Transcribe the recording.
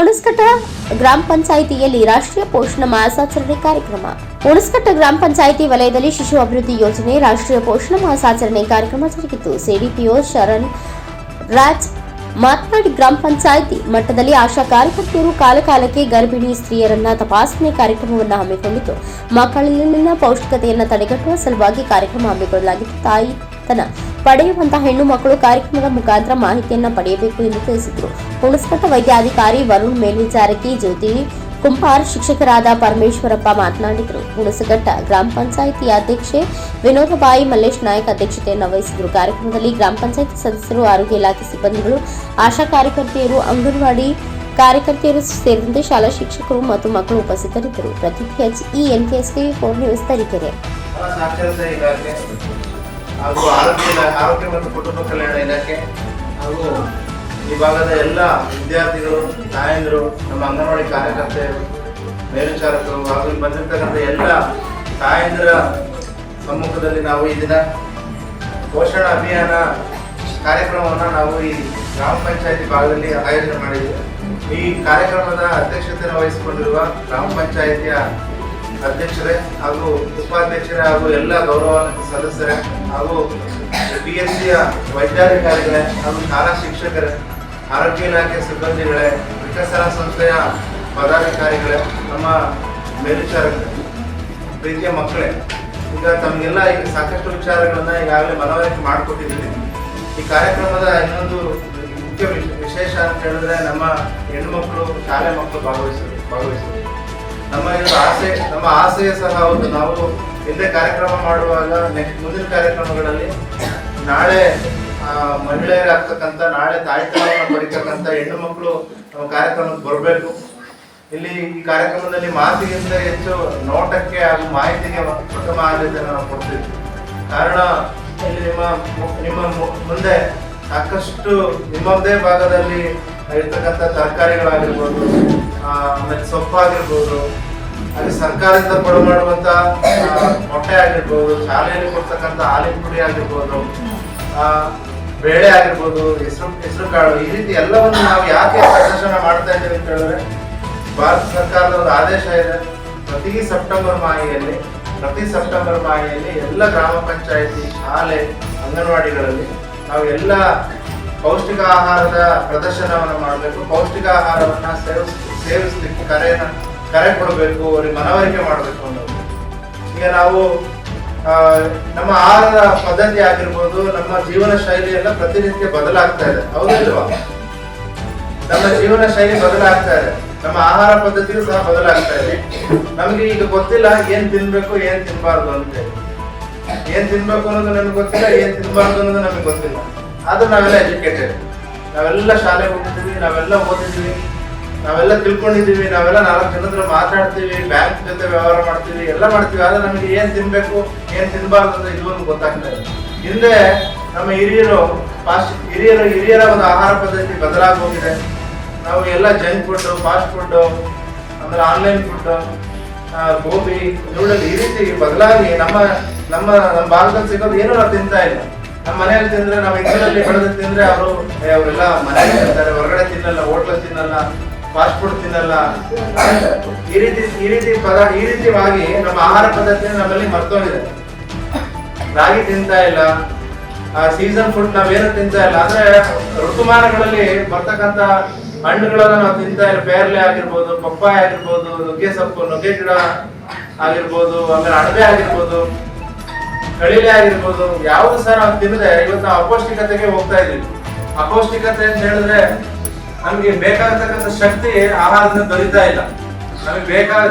ಹುಣಸ್ಕಟ್ಟ ಗ್ರಾಮ ಪಂಚಾಯಿತಿಯಲ್ಲಿ ರಾಷ್ಟ್ರೀಯ ಪೋಷಣ ಮಾಸಾಚರಣೆ ಕಾರ್ಯಕ್ರಮ. ಹುಣಸ್ಕಟ್ಟ ಗ್ರಾಮ ಪಂಚಾಯಿತಿ ವಲಯದಲ್ಲಿ ಶಿಶು ಅಭಿವೃದ್ಧಿ ಯೋಜನೆ, ರಾಷ್ಟ್ರೀಯ ಪೋಷಣ ಮಾಸಾಚರಣೆ ಕಾರ್ಯಕ್ರಮ ಜರುಗಿತು. ಸಿಡಿಪಿಒ ಶರಣ್ ರಾಜ್ ಮಾತನಾಡಿ, ಗ್ರಾಮ ಪಂಚಾಯಿತಿ ಮಟ್ಟದಲ್ಲಿ ಆಶಾ ಕಾರ್ಯಕರ್ತರು ಕಾಲಕಾಲಕ್ಕೆ ಗರ್ಭಿಣಿ ಸ್ತ್ರೀಯರನ್ನ ತಪಾಸಣೆ ಕಾರ್ಯಕ್ರಮವನ್ನು ಹಮ್ಮಿಕೊಂಡಿತು ಮಕ್ಕಳಲ್ಲಿನ ಪೌಷ್ಟಿಕತೆಯನ್ನು ತಡೆಗಟ್ಟುವ ಸಲುವಾಗಿ ಕಾರ್ಯಕ್ರಮ ಹಮ್ಮಿಕೊಳ್ಳಲಾಗಿದ್ದು ತಾಯಿತನ ಪಡೆಯುವಂತಹ ಹೆಣ್ಣು ಮಕ್ಕಳು ಕಾರ್ಯಕ್ರಮದ ಮುಖಾಂತರ ಮಾಹಿತಿಯನ್ನು ಪಡೆಯಬೇಕು ಎಂದು ತಿಳಿಸಿದರು. ಹುಣಸ್ಕಟ್ಟ ವೈದ್ಯಾಧಿಕಾರಿ ವರುಣ್ ಮೇಲ್ವಿಚಾರಕಿ ಜ್ಯೋತಿ ಕುಂಪಾರ್ ಶಿಕ್ಷಕರಾದ ಪರಮೇಶ್ವರಪ್ಪ ಮಾತನಾಡಿದರು. ಹುಣಸಘಟ್ಟ ಗ್ರಾಮ ಪಂಚಾಯಿತಿ ಅಧ್ಯಕ್ಷೆ ವಿನೋದಬಾಯಿ ಮಲ್ಲೇಶ್ ನಾಯಕ್ ಅಧ್ಯಕ್ಷತೆಯನ್ನು ವಹಿಸಿದರು. ಕಾರ್ಯಕ್ರಮದಲ್ಲಿ ಗ್ರಾಮ ಪಂಚಾಯಿತಿ ಸದಸ್ಯರು, ಆರೋಗ್ಯ ಇಲಾಖೆ ಸಿಬ್ಬಂದಿಗಳು, ಆಶಾ ಕಾರ್ಯಕರ್ತೆಯರು, ಅಂಗನವಾಡಿ ಕಾರ್ಯಕರ್ತೆಯರು ಸೇರಿದಂತೆ ಶಾಲಾ ಶಿಕ್ಷಕರು ಮತ್ತು ಮಕ್ಕಳು ಉಪಸ್ಥಿತರಿದ್ದರು. ಪ್ರತಿಕ್ರಿಯೆ H E N KSK four news Tarikere ಹಾಗೂ ಆರೋಗ್ಯ ಆರೋಗ್ಯ ಮತ್ತು ಕುಟುಂಬ ಕಲ್ಯಾಣ ಇಲಾಖೆ ಹಾಗೂ ಈ ಭಾಗದ ಎಲ್ಲ ವಿದ್ಯಾರ್ಥಿಗಳು, ತಾಯಂದರು, ನಮ್ಮ ಅಂಗನವಾಡಿ ಕಾರ್ಯಕರ್ತೆಯರು, ಮೇಲ್ವಿಚಾರಕರು ಹಾಗೂ ಇಲ್ಲಿ ಬಂದಿರತಕ್ಕಂಥ ಎಲ್ಲ ತಾಯಂದಿರ ಸಮ್ಮುಖದಲ್ಲಿ ನಾವು ಈ ದಿನ ಪೋಷಣ ಅಭಿಯಾನ ಕಾರ್ಯಕ್ರಮವನ್ನು ನಾವು ಈ ಗ್ರಾಮ ಪಂಚಾಯತಿ ಭಾಗದಲ್ಲಿ ಆಯೋಜನೆ ಮಾಡಿದ್ದೇವೆ ಈ ಕಾರ್ಯಕ್ರಮದ ಅಧ್ಯಕ್ಷತೆಯನ್ನು ವಹಿಸಿಕೊಂಡಿರುವ ಗ್ರಾಮ ಪಂಚಾಯತಿಯ ಅಧ್ಯಕ್ಷರೇ ಹಾಗೂ ಉಪಾಧ್ಯಕ್ಷರೇ ಹಾಗೂ ಎಲ್ಲ ಗೌರವಾನ್ವಿತ ಸದಸ್ಯರೇ ಹಾಗೂ ಪಿ ಎಸ್ ಸಿಯ ವೈದ್ಯಾಧಿಕಾರಿಗಳೇ ಹಾಗೂ ಶಾಲಾ ಶಿಕ್ಷಕರೇ, ಆರೋಗ್ಯ ಇಲಾಖೆ ಸಿಬ್ಬಂದಿಗಳೇ, ವಿಕಸನ ಸಂಸ್ಥೆಯ ಪದಾಧಿಕಾರಿಗಳೇ, ನಮ್ಮ ಮೇಲ್ವಿಚಾರಕರೇ, ಪ್ರೀತಿಯ ಮಕ್ಕಳೇ, ಈಗ ತಮಗೆಲ್ಲ ಈಗ ಸಾಕಷ್ಟು ವಿಚಾರಗಳನ್ನು ಈಗಾಗಲೇ ಮನವರಿಕೆ ಮಾಡಿಕೊಟ್ಟಿದ್ದೀವಿ. ಈ ಕಾರ್ಯಕ್ರಮದ ಇನ್ನೊಂದು ಮುಖ್ಯ ವಿಶ್- ವಿಶೇಷ ಅಂತ ಹೇಳಿದ್ರೆ ನಮ್ಮ ಹೆಣ್ಣು ಮಕ್ಕಳು, ಶಾಲೆ ಮಕ್ಕಳು ಭಾಗವಹಿಸಿದ್ರು ಭಾಗವಹಿಸಿದ್ರು. ನಮ್ಮ ಇದು ಆಸೆ, ನಮ್ಮ ಆಸೆಯ ಸಹ ಒಂದು ನಾವು ಹಿಂದೆ ಕಾರ್ಯಕ್ರಮ ಮಾಡುವಾಗ ನೆಕ್ಸ್ಟ್ ಮುಂದಿನ ಕಾರ್ಯಕ್ರಮಗಳಲ್ಲಿ ನಾಳೆ ಮಹಿಳೆಯರಾಗ್ತಕ್ಕಂಥ, ನಾಳೆ ತಾಯ್ತನವನ್ನು ಪಡಿತಕ್ಕಂಥ ಹೆಣ್ಣು ಮಕ್ಕಳು ನಮ್ಮ ಕಾರ್ಯಕ್ರಮಕ್ಕೆ ಬರಬೇಕು. ಇಲ್ಲಿ ಈ ಕಾರ್ಯಕ್ರಮದಲ್ಲಿ ಮಾತಿಗಿಂತ ಹೆಚ್ಚು ನೋಟಕ್ಕೆ ಹಾಗೂ ಮಾಹಿತಿಗೆ ಪ್ರಥಮ ಆದ್ಯತೆಯನ್ನು ನಾವು ಕೊಡ್ತೀವಿ. ಕಾರಣ, ಇಲ್ಲಿ ನಿಮ್ಮ ನಿಮ್ಮ ಮುಂದೆ ಸಾಕಷ್ಟು ನಿಮ್ಮದೇ ಭಾಗದಲ್ಲಿ ಇರ್ತಕ್ಕಂಥ ತರಕಾರಿಗಳಾಗಿರ್ಬೋದು ಆಮೇಲೆ ಸೊಪ್ಪಾಗಿರ್ಬೋದು, ಅಲ್ಲಿ ಸರ್ಕಾರದಿಂದ ಕೊಡು ಮಾಡುವಂತ ಮೊಟ್ಟೆ ಆಗಿರ್ಬೋದು, ಶಾಲೆಯಲ್ಲಿ ಕೊಡ್ತಕ್ಕಂಥ ಹಾಲಿನ ಪುಡಿ ಆಗಿರ್ಬೋದು ಬೇಳೆ ಆಗಿರ್ಬೋದು, ಹೆಸರು ಹೆಸರು ಕಾಳು, ಈ ರೀತಿ ಎಲ್ಲವನ್ನು ನಾವು ಯಾಕೆ ಪ್ರದರ್ಶನ ಮಾಡ್ತಾ ಇದ್ದೇವೆ ಅಂತ ಹೇಳಿದ್ರೆ, ಭಾರತ ಸರ್ಕಾರದ ಆದೇಶ ಇದೆ. ಪ್ರತಿ ಸೆಪ್ಟೆಂಬರ್ ಮಾಹಿಯಲ್ಲಿ, ಪ್ರತಿ ಸೆಪ್ಟೆಂಬರ್ ಮಾಹಿಯಲ್ಲಿ ಎಲ್ಲ ಗ್ರಾಮ ಪಂಚಾಯತಿ, ಶಾಲೆ, ಅಂಗನವಾಡಿಗಳಲ್ಲಿ ನಾವು ಎಲ್ಲ ಪೌಷ್ಟಿಕ ಆಹಾರದ ಪ್ರದರ್ಶನವನ್ನು ಮಾಡಬೇಕು. ಪೌಷ್ಟಿಕ ಆಹಾರವನ್ನ ಸೇವಿಸ್, ಸೇವಿಸ್ಲಿಕ್ಕೆ ಕರೆಯನ್ನ, ಕರೆ ಕೊಡಬೇಕು, ಅವರಿಗೆ ಮನವರಿಕೆ ಮಾಡಬೇಕು ಅನ್ನೋದು. ಈಗ ನಾವು ನಮ್ಮ ಆಹಾರದ ಪದ್ಧತಿ ಆಗಿರ್ಬೋದು, ನಮ್ಮ ಜೀವನ ಶೈಲಿ ಎಲ್ಲ ಪ್ರತಿನಿತ್ಯ ಬದಲಾಗ್ತಾ ಇದೆ. ಹೌದಿಲ್ವಾ ನಮ್ಮ ಜೀವನ ಶೈಲಿ ಬದಲಾಗ್ತಾ ಇದೆ. ನಮ್ಮ ಆಹಾರ ಪದ್ಧತಿಯು ಸಹ ಬದಲಾಗ್ತಾ ಇದೆ. ನಮ್ಗೆ ಈಗ ಗೊತ್ತಿಲ್ಲ, ಏನ್ ತಿನ್ಬೇಕು, ಏನ್ ತಿನ್ಬಾರ್ದು ಅಂತ ಏನ್ ತಿನ್ಬೇಕು ಅನ್ನೋದು ನಮ್ಗೆ ಗೊತ್ತಿಲ್ಲ, ಏನ್ ತಿನ್ಬಾರ್ದು ಅನ್ನೋದು ನಮ್ಗೆ ಗೊತ್ತಿಲ್ಲ. ಆದ್ರೂ ನಾವೆಲ್ಲ ಎಜುಕೇಟೆಡ್. ನಾವೆಲ್ಲ ಶಾಲೆ ಹೋಗಿದ್ದೀವಿ ನಾವೆಲ್ಲ ಓದಿದ್ದೀವಿ ನಾವೆಲ್ಲ ತಿಳ್ಕೊಂಡಿದ್ದೀವಿ, ನಾವೆಲ್ಲ ನಾಲ್ಕು ಜನ ಮಾತಾಡ್ತೀವಿ ಬ್ಯಾಂಕ್ ಜೊತೆ ವ್ಯವಹಾರ ಮಾಡ್ತೀವಿ, ಎಲ್ಲ ಮಾಡ್ತೀವಿ. ಆದ್ರೆ ನಮಗೆ ಏನ್ ತಿನ್ಬೇಕು, ಏನ್ ತಿನ್ಬಾರ್ದು ಅಂತ ಇದು ಗೊತ್ತಾಗ್ತಾ ಇದೆ ಹಿಂದೆ ನಮ್ಮ ಹಿರಿಯರು ಫಾಸ್ಟ್ ಹಿರಿಯರು, ಹಿರಿಯರ ಒಂದು ಆಹಾರ ಪದ್ಧತಿ ಬದಲಾಗಿ ಹೋಗಿದೆ. ನಾವು ಎಲ್ಲ ಜಂಕ್ ಫುಡ್ ಫಾಸ್ಟ್ ಫುಡ್ ಅಂದ್ರೆ ಆನ್ಲೈನ್ ಫುಡ್ ಗೋಬಿ ನೂಡಲ್ ಈ ರೀತಿ ಬದಲಾಗಿ ನಮ್ಮ ನಮ್ಮ ನಮ್ಮ ಭಾರತದಲ್ಲಿ ಸಿಗೋದು ಏನು ನಾವು ತಿಂತಾ ಇಲ್ಲ. ನಮ್ಮ ಮನೆಯಲ್ಲಿ ತಿಂದ್ರೆ ನಾವು ಇದರಲ್ಲಿ ಬೆಳೆದು ತಿಂದ್ರೆ ಅವರು ಅವರೆಲ್ಲ ಮನೆಯಲ್ಲಿ ತಿಂತಾರೆ, ಹೊರಗಡೆ ತಿನ್ನಲ್ಲ ಹೋಟ್ಲ ತಿನ್ನಲ್ಲ ಫಾಸ್ಟ್ ಫುಡ್ ತಿನ್ನಲ್ಲ. ಈ ರೀತಿ ಈ ರೀತಿ ಪದಾರ್ಥ ಈ ರೀತಿಯಾಗಿ ನಮ್ಮ ಆಹಾರ ಪದ್ಧತಿ ನಮ್ಮಲ್ಲಿ ಮರ್ತೋಗಿದೆ. ರಾಗಿ ತಿಂತಾ ಇಲ್ಲ. ಆ ಸೀಸನ್ ಫುಡ್ ನಾವೇನು ತಿಂತಾ ಇಲ್ಲ. ಅಂದ್ರೆ ಋತುಮಾನಗಳಲ್ಲಿ ಬರ್ತಕ್ಕಂತ ಹಣ್ಣುಗಳನ್ನ ನಾವು ತಿಂತಾ ಇಲ್ಲ. ಪೇರ್ಲೆ ಆಗಿರ್ಬೋದು, ಪಪ್ಪಾಯ ಆಗಿರ್ಬೋದು, ನುಗ್ಗೆ ಸೊಪ್ಪು, ನುಗ್ಗೆ ಗಿಡ ಆಗಿರ್ಬೋದು, ಆಮೇಲೆ ಅಣಬೆ ಆಗಿರ್ಬೋದು. ಕಳಿಲೆ ಆಗಿರ್ಬೋದು. ಯಾವ್ದು ಸಹ ನಾವು ತಿನ್ನದೆ ಇವತ್ತು ನಾವು ಅಪೌಷ್ಟಿಕತೆಗೆ ಹೋಗ್ತಾ ಇದೀವಿ ಅಪೌಷ್ಟಿಕತೆ ಅಂತ ಹೇಳಿದ್ರೆ ನಮ್ಗೆ ಬೇಕಾಗತಕ್ಕಂಥ ಶಕ್ತಿ ಆಹಾರದಿಂದ ದೊರೀತಾ ಇಲ್ಲ. ನಮಗೆ ಬೇಕಾದ